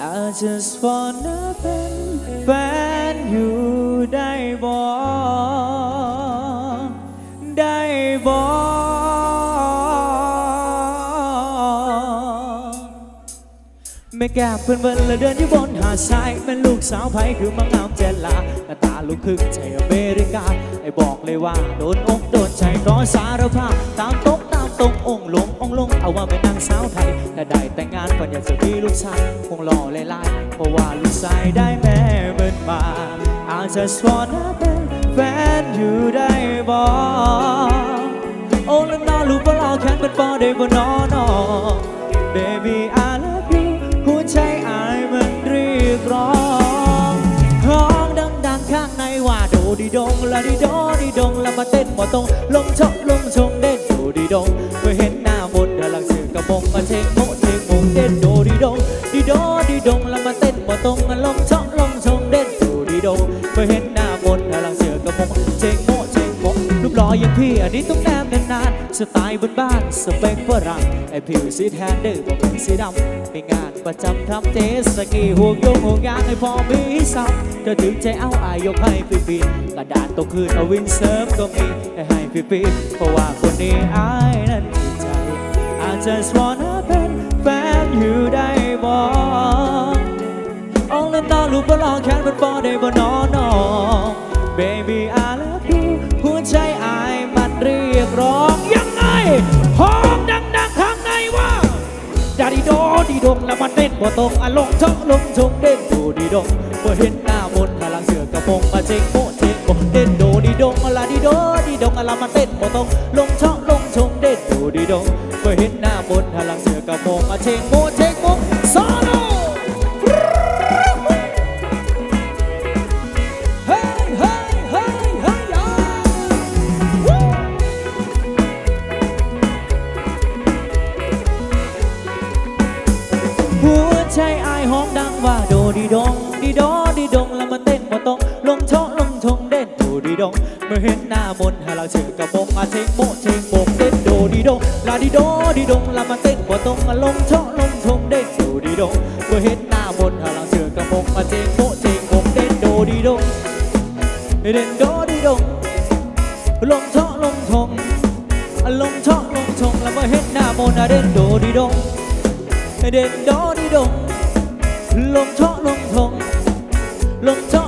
I just wanna เป็นแฟนอยู่ได้บ่ได้บ่แม่แก้เพื่อนเวินและเดินอยู่บนหาดทรายเป็นลูกสาวไผคือมังงามเจลาหน้าตาลูกครึ่งใจอเมริกาไอ้บอกเลยว่า โดนอกโดนใจขอสารภาพตามตรงตา ตรงองค์ลงองค์ลงเอาว่าเป็นนางสาวไทยถ้าได้แต่งงานฝันอยากจะมีลูกชายคงหล่อเลยลายเพราะว่าลูกชายได้แม่เบินมา I just wanna เป็นแฟนอยู่ได้บ่โอ้แล้วน้อลูกบ่รอแค้นเป็นบ่ได้บ่นอนอ Baby I love you หัวใจอายมันเรียกร้องร้องดังๆข้างในว่าโดดีดงละดีโดดีดงแล้วมาเต้นบ่ตรงลงชกลงชงเด่น ดีดงเมื่อเห็นหน้ามนต์เธอหลังเสือกระบงมาเชงโมเชงมงเด่นโดดีดงดีโดดีดงแล้วมาเต้นบ่ตรงลงชกลงชงเด่นโดดีดงเมื่อเห็นหน้ามนต์เธอหลังเสือกระบงเชงโมเชงมงรูปหล่ออย่างพี่อันนี้ต้องแนมนานๆสไตล์บนบ้านสเปคฝรั่งไอผิวสีแทนเดอบ่เป็นสีดำมีงานประจำทำเจสกีห่วงโยงห่วงยางให้พอมีซ้ำเธอถึงใจเอาอายยกให้ฟรีกระดาษตกคืนเอาวินเซิร์ฟก็มีให้ให้ฟรีเพราะว่าคนนี้อายนั้นมีใจ I just wanna เป็นแฟนอยู่ได้บ่ Only น้องลูกบ่รองแค่มันบ่ได้บ่นอนนอ Baby I love you หัวใจอายมันเรียกร้องยังไงห้องดังๆข้างในว่าดาดีโดดีดงแล้วมันเต้นบ่ตรงอะลงชกลงชงเด่นโดดีดงบ่เห็นหน้ามนต์พลังเสือกระโปรงมาเจงโม เจงโมเด่นโดดีดงอะลาดีโดดีดงอะลามันเต้นบ่ตรงลงชกลงชงเด่นโดดีดงบ่เห็นหน้ามนต์พลังเสือกระโปรงมาเจงโมเจงโมโซโล ลงช่องลงชงเด่นโดดีดงเมื่อเห็นหน้ามนต์ให้เราเชื่อกระบงอาเชงโมเชงโบกเด่นโดดีดงลาดีโดดีดงแล้วมาเต้นมาตรงลงช่องลงชง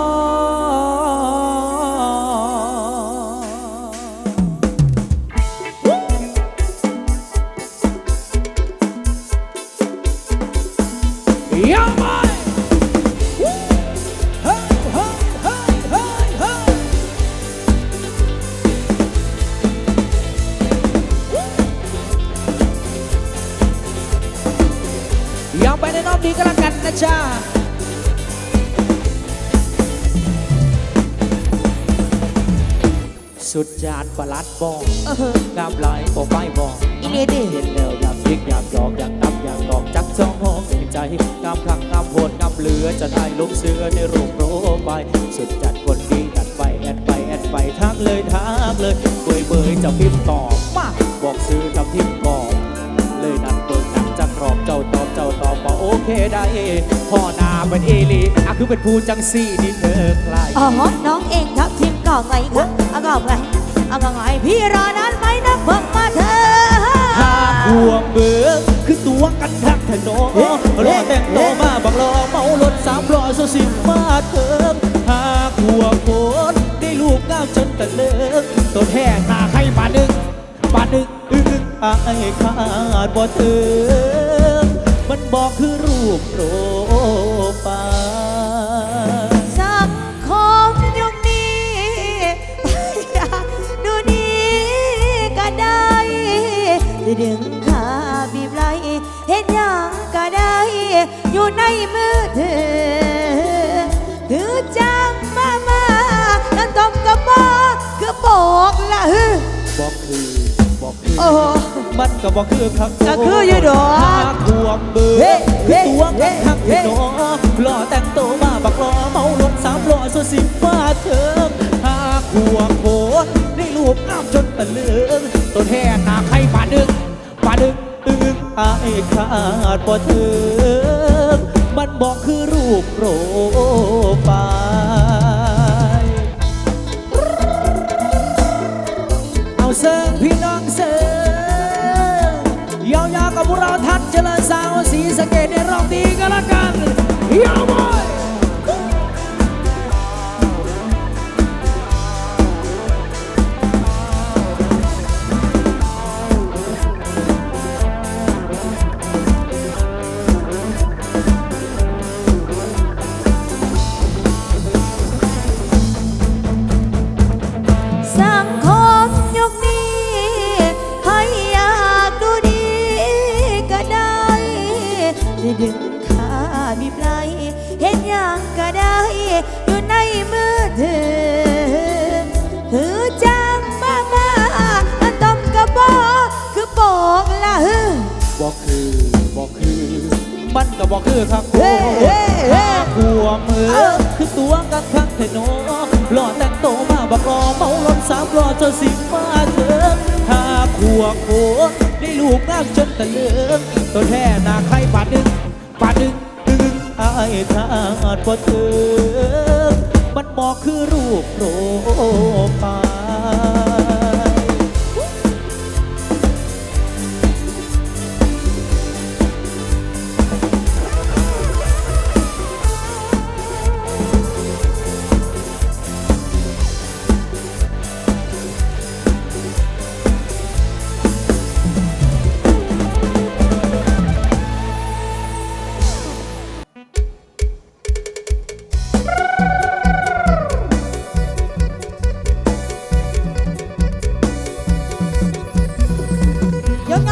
สุดจานประหลัดบอกเออน้ำไหลบอกไม่บอกอีเลียดิเห็นแล้วอยากยิกอยากหยอกอยากนับอยากดอกจักจ้องมองในใจงามคลังงามโหดงามเหลือจะได้ลงเสือในรูปโปรไฟล์สุดจัดคนดีตัดไปแอดไปแอดไปทักเลยทักเลยเบยเบยจะพิมพ์ตอบมาบอกซื้อจะพิมพ์กอบเลยนัดเบิกนักจะกรอบเจ้าตอบเจ้าตอบว่าโอเคได้พ่อหนาเป็นเอลีอะคือเป็นผู้จังสี่นี่เธอใครอ๋อน้องเองทับทิมก่อไงคะเอาก่อไงเอาก่อไงพี่รอนานไหมนะเพิ่งมาเธอหากห่วงเบื่อคือตัวกันทักแทนโนรอแต่งโตมาบังรอเมารถสามล้อโซสิมาเถิงหากห่วงโคนได้ลูกงามจนตะเลิกตัวแท้หาใครมาหนึ่งมาหนึ่งอึ้งอายขาดบ่ถึงมันบอกคือรูปโปรไฟ เธอจัมามานั่นต้องก็บอกคือบอกละบอกเธอบอกเธอมันก็บอกคือครับก็คือยู่ดอกหักทวงเบิร์ฮ้คือตัวเฮ้กันทักยืดที่หล่อแต่งโตมาบักล่อเมารถสามล่อสุดสิบว่าเธอหากทวโขนได้รูปน้ำจนตะลึงต้นแทนหากใครป่าดึงป่าดึงอึ้งอายขาดพอเธอ มันบอกคือรูปโปรไฟล์เอาเสิร์งพี่น้องเสิร์งยาวๆกับพวกเราทัดเจริญสาวสีสะเกดในรอบดีก็แล้วกันยาวมา จะดึงข้าบีปลายเห็นอย่างก็ได้ อยู่ในมือถือหือจังมามาอัต้มกระบอกคือบอกละหือบอกคือบอกคือ มันก็บอกคือข้าคู่ขัวมือคือตัวกันข้างเทนโหล่อแต่งโตมาบอกรอเมาล้นสามรอจนสิมาเธอ หัวโขได้ลูกน้ำจนตะเลือตัวแท้นาใครบาดึงบาดึงดึงอายขาดพอเธอมันบอกคือรูปโปรไฟ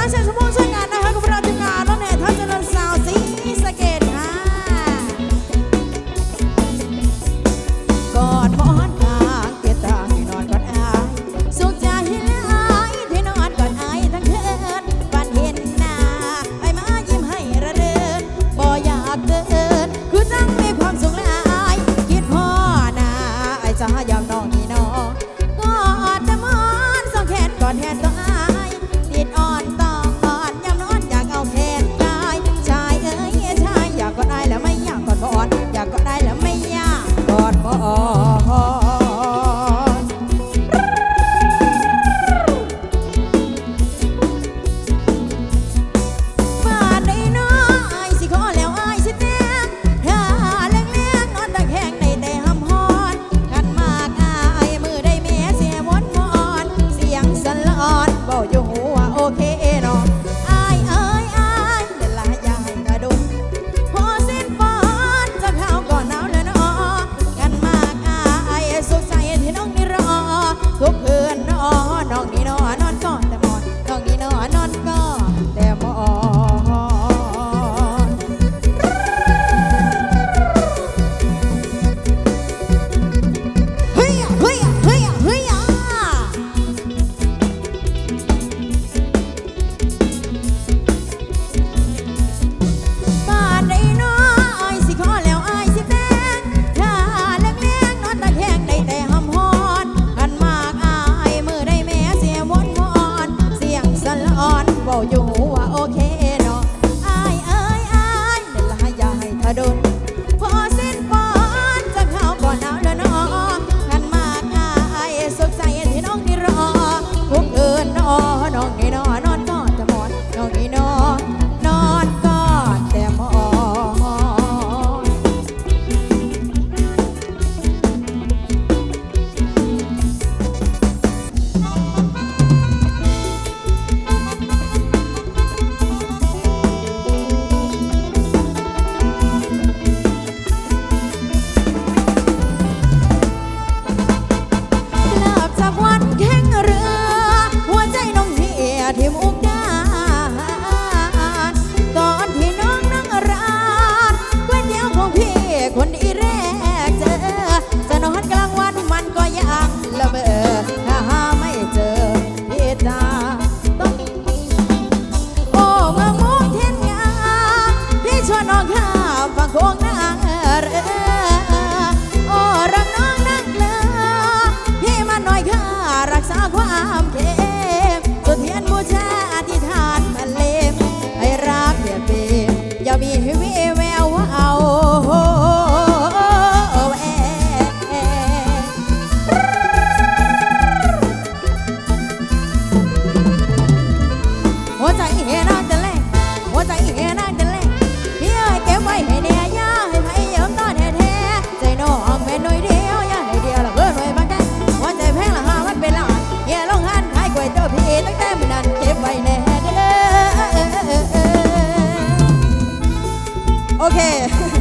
says, โ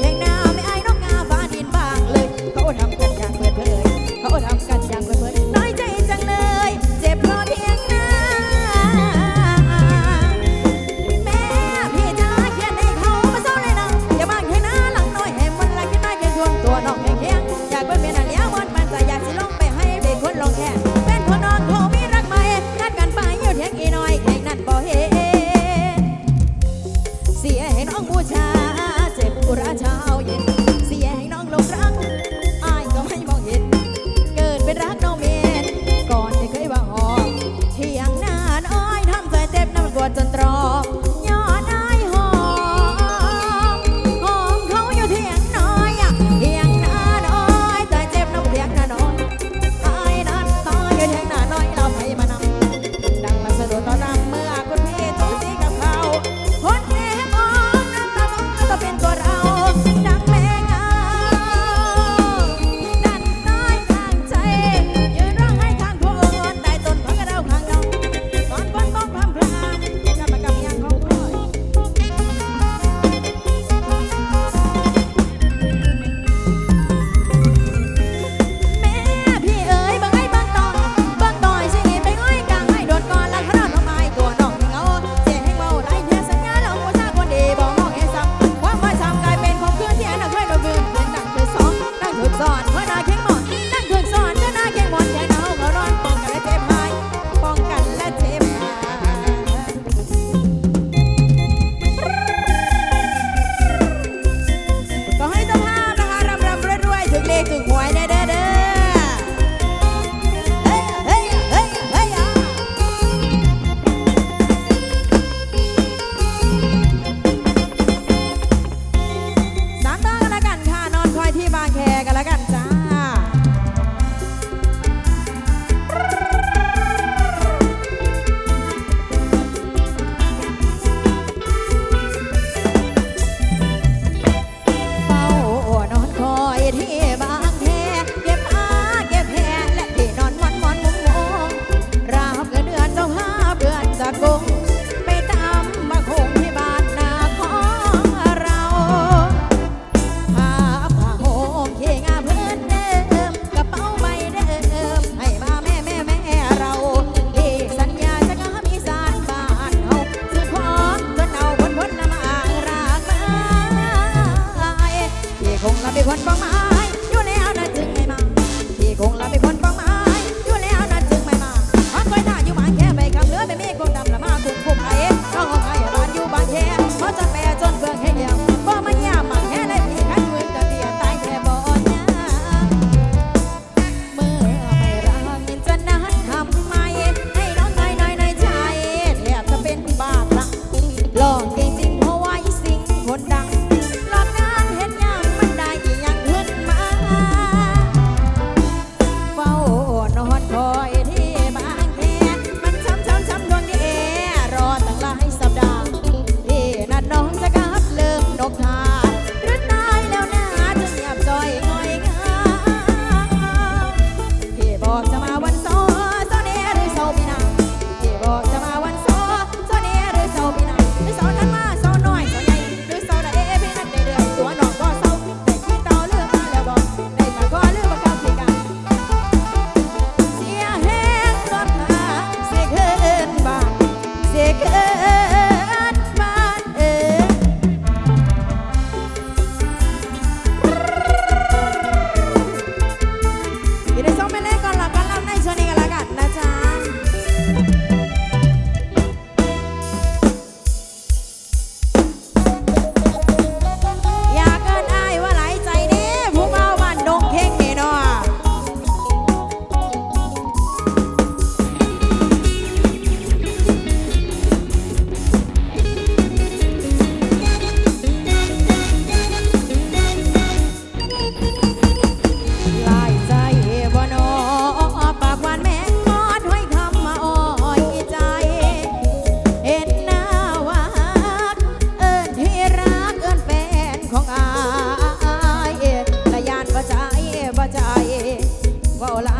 ให้ llamaban Paola.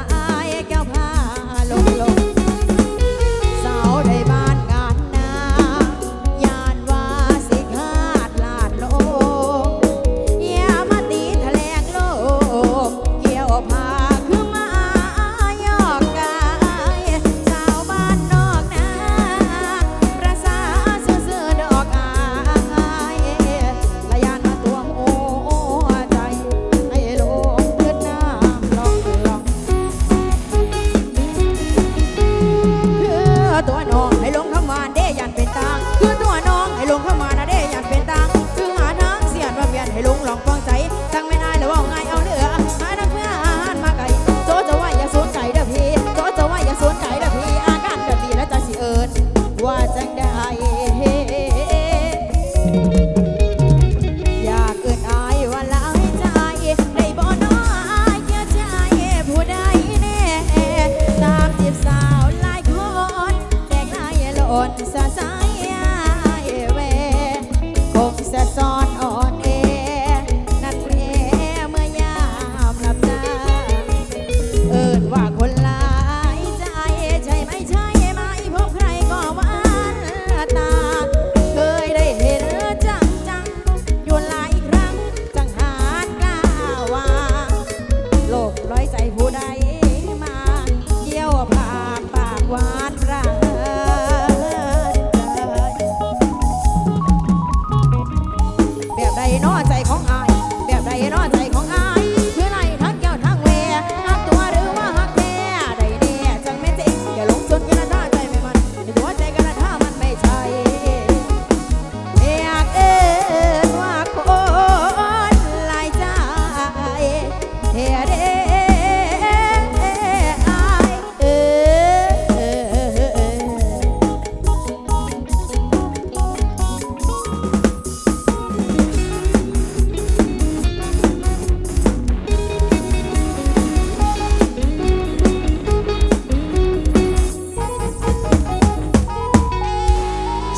dói, não.